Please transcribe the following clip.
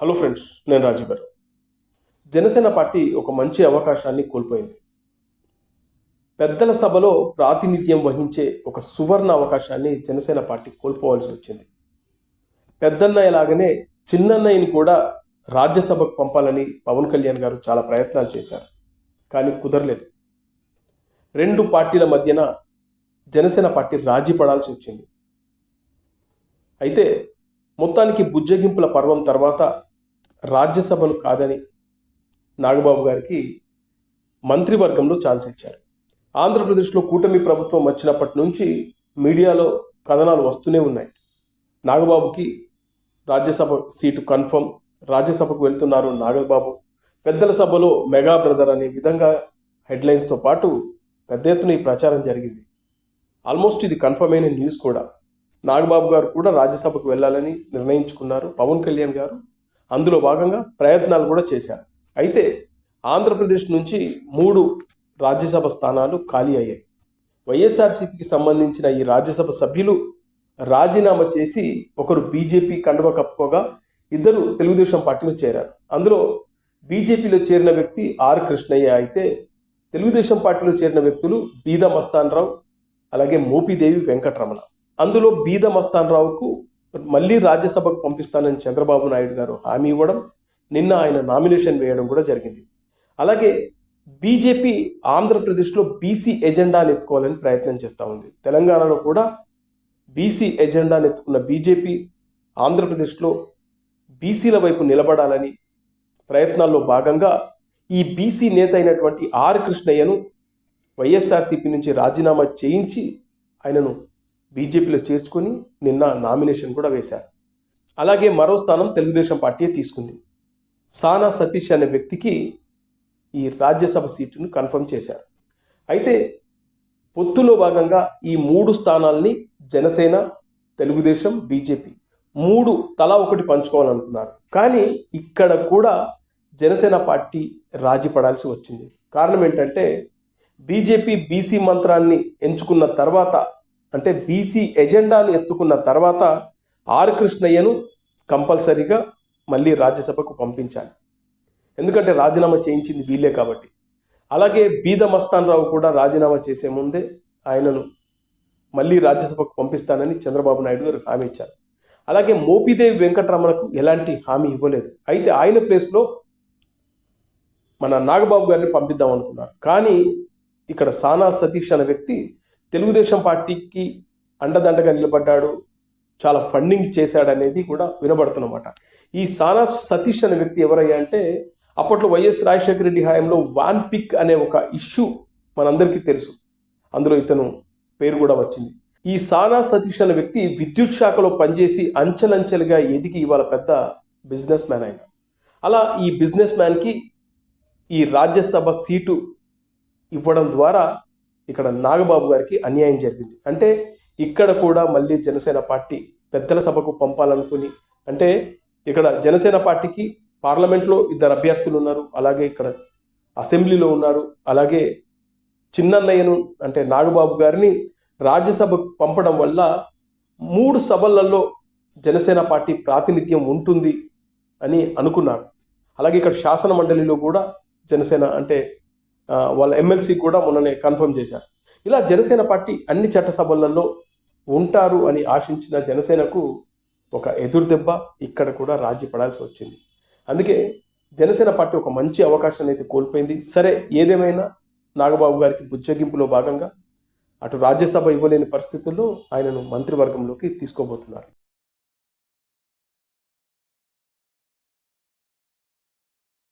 Hello friends నేను రాజు గారు. Janasena party ఒక మంచి అవకాశాన్ని కోల్పోయింది. పెద్దల సభలో ప్రాతినిధ్యం వహించే ఒక సువర్ణ అవకాశాన్ని జనసేన పార్టీ కోల్పోవాల్సి వచ్చింది. పెద్దన్నయ్య లాగానే చిన్నన్నయ్యని కూడా రాజ్యసభకు పంపాలని పవన్ కళ్యాణ్ గారు చాలా ప్రయత్నాలు చేశారు కానీ కుదరలేదు. రెండు పార్టీల మధ్యన జనసేన పార్టీ రాజీ పడాల్సి వచ్చింది. అయితే మొత్తానికి బుజ్జగింపుల పర్వం తర్వాత రాజ్యసభను కాదని నాగబాబు గారికి మంత్రివర్గంలో ఛాన్స్ ఇచ్చారు. ఆంధ్రప్రదేశ్లో కూటమి ప్రభుత్వం వచ్చినప్పటి నుంచి మీడియాలో కథనాలు వస్తూనే ఉన్నాయి. నాగబాబుకి రాజ్యసభ సీటు కన్ఫర్మ్ రాజ్యసభకు వెళ్తున్నారు నాగబాబు. పెద్దల సభలో మెగా బ్రదర్ అనే విధంగా హెడ్లైన్స్తో పాటు పెద్ద ఎత్తున ఈ ప్రచారం జరిగింది. ఆల్మోస్ట్ ఇది కన్ఫర్మ్ అయిన న్యూస్ కూడా. నాగబాబు గారు కూడా రాజ్యసభకు వెళ్ళాలని నిర్ణయించుకున్నారు. పవన్ కళ్యాణ్ గారు అందులో భాగంగా ప్రయత్నాలు కూడా చేశారు. అయితే ఆంధ్రప్రదేశ్ నుంచి మూడు రాజ్యసభ స్థానాలు ఖాళీ అయ్యాయి. వైఎస్ఆర్సీపీకి సంబంధించిన ఈ రాజ్యసభ సభ్యులు రాజీనామా చేసి ఒకరు బీజేపీ కండువ కప్పుకోగా ఇద్దరు తెలుగుదేశం పార్టీలో చేరారు. అందులో బీజేపీలో చేరిన వ్యక్తి ఆర్ కృష్ణయ్య అయితే తెలుగుదేశం పార్టీలో చేరిన వ్యక్తులు బీద మస్తాన్ రావు అలాగే మోపిదేవి వెంకటరమణ. అందులో బీద మస్తాన్ రావుకు మళ్ళీ రాజ్యసభకు పంపిస్తానని చంద్రబాబు నాయుడు గారు హామీ ఇవ్వడం నిన్న ఆయన నామినేషన్ వేయడం కూడా జరిగింది. అలాగే బీజేపీ ఆంధ్రప్రదేశ్లో బీసీ ఎజెండాని ఎత్తుకోవాలని ప్రయత్నం చేస్తూ ఉంది. తెలంగాణలో కూడా బీసీ ఎజెండాని ఎత్తుకున్న బీజేపీ ఆంధ్రప్రదేశ్లో బీసీల వైపు నిలబడాలని ప్రయత్నాల్లో భాగంగా ఈ బీసీ నేత అయినటువంటి ఆర్ కృష్ణయ్యను వైఎస్ఆర్సీపీ నుంచి రాజీనామా చేయించి ఆయనను బీజేపీలో చేర్చుకొని నిన్న నామినేషన్ కూడా వేశారు. అలాగే మరో స్థానం తెలుగుదేశం పార్టీ తీసుకుంది. సానా సతీష్ అనే వ్యక్తికి ఈ రాజ్యసభ సీటును కన్ఫర్మ్ చేశారు. అయితే పొత్తులో భాగంగా ఈ మూడు స్థానాల్ని జనసేన తెలుగుదేశం బీజేపీ మూడు తలా ఒకటి పంచుకోవాలనుకున్నారు. కానీ ఇక్కడ కూడా జనసేన పార్టీ రాజీ పడాల్సి వచ్చింది. కారణం ఏంటంటే బీజేపీ బీసీ మంత్రాన్ని ఎంచుకున్న తర్వాత అంటే బీసీ ఎజెండాను ఎత్తుకున్న తర్వాత ఆర్ కృష్ణయ్యను కంపల్సరీగా మళ్ళీ రాజ్యసభకు పంపించాలి. ఎందుకంటే రాజీనామా చేయించింది వీళ్ళే కాబట్టి. అలాగే బీద మస్తాన్ రావు కూడా రాజీనామా చేసే ముందే ఆయనను మళ్ళీ రాజ్యసభకు పంపిస్తానని చంద్రబాబు నాయుడు గారు హామీ ఇచ్చారు. అలాగే మోపిదేవి వెంకటరమణకు ఎలాంటి హామీ ఇవ్వలేదు. అయితే ఆయన ప్లేస్లో మన నాగబాబు గారిని పంపిద్దాం అనుకున్నారు. కానీ ఇక్కడ సానా సతీష్ అనే వ్యక్తి తెలుగుదేశం పార్టీకి అండదండగా నిలబడ్డాడు చాలా ఫండింగ్ చేశాడనేది కూడా వినబడుతున్నమాట. ఈ సానా సతీష్ అనే వ్యక్తి ఎవరయ్యా అంటే అప్పట్లో వైఎస్ రాజశేఖర రెడ్డి హయాంలో వాన్ పిక్ అనే ఒక ఇష్యూ మనందరికీ తెలుసు. అందులో ఇతను పేరు కూడా వచ్చింది. ఈ సానా సతీష్ అనే వ్యక్తి విద్యుత్ శాఖలో పనిచేసి అంచెలంచెలుగా ఎదిగి ఇవాళ పెద్ద బిజినెస్ మ్యాన్ అయిన అలా ఈ బిజినెస్ మ్యాన్కి ఈ రాజ్యసభ సీటు ఇవ్వడం ద్వారా ఇక్కడ నాగబాబు గారికి అన్యాయం జరిగింది. అంటే ఇక్కడ కూడా మళ్ళీ జనసేన పార్టీ పెద్దల సభకు పంపాలనుకుని అంటే ఇక్కడ జనసేన పార్టీకి పార్లమెంట్లో ఇద్దరు అభ్యర్థులు ఉన్నారు అలాగే ఇక్కడ అసెంబ్లీలో ఉన్నారు అలాగే చిన్నన్నయ్యను అంటే నాగబాబు గారిని రాజ్యసభకు పంపడం వల్ల మూడు సభలలో జనసేన పార్టీ ప్రాతినిధ్యం ఉంటుంది అని అనుకున్నారు. అలాగే ఇక్కడ శాసన మండలిలో కూడా జనసేన అంటే వాళ్ళ ఎమ్మెల్సీ కూడా మొన్ననే కన్ఫర్మ్ చేశారు. ఇలా జనసేన పార్టీ అన్ని చట్టసభలలో ఉంటారు అని ఆశించిన జనసేనకు ఒక ఎదురు దెబ్బ ఇక్కడ కూడా రాజీ పడాల్సి వచ్చింది. అందుకే జనసేన పార్టీ ఒక మంచి అవకాశాన్ని అయితే కోల్పోయింది. సరే ఏదేమైనా నాగబాబు గారికి బుజ్జగింపులో భాగంగా అటు రాజ్యసభ ఇవ్వలేని పరిస్థితుల్లో ఆయనను మంత్రివర్గంలోకి తీసుకోబోతున్నారు.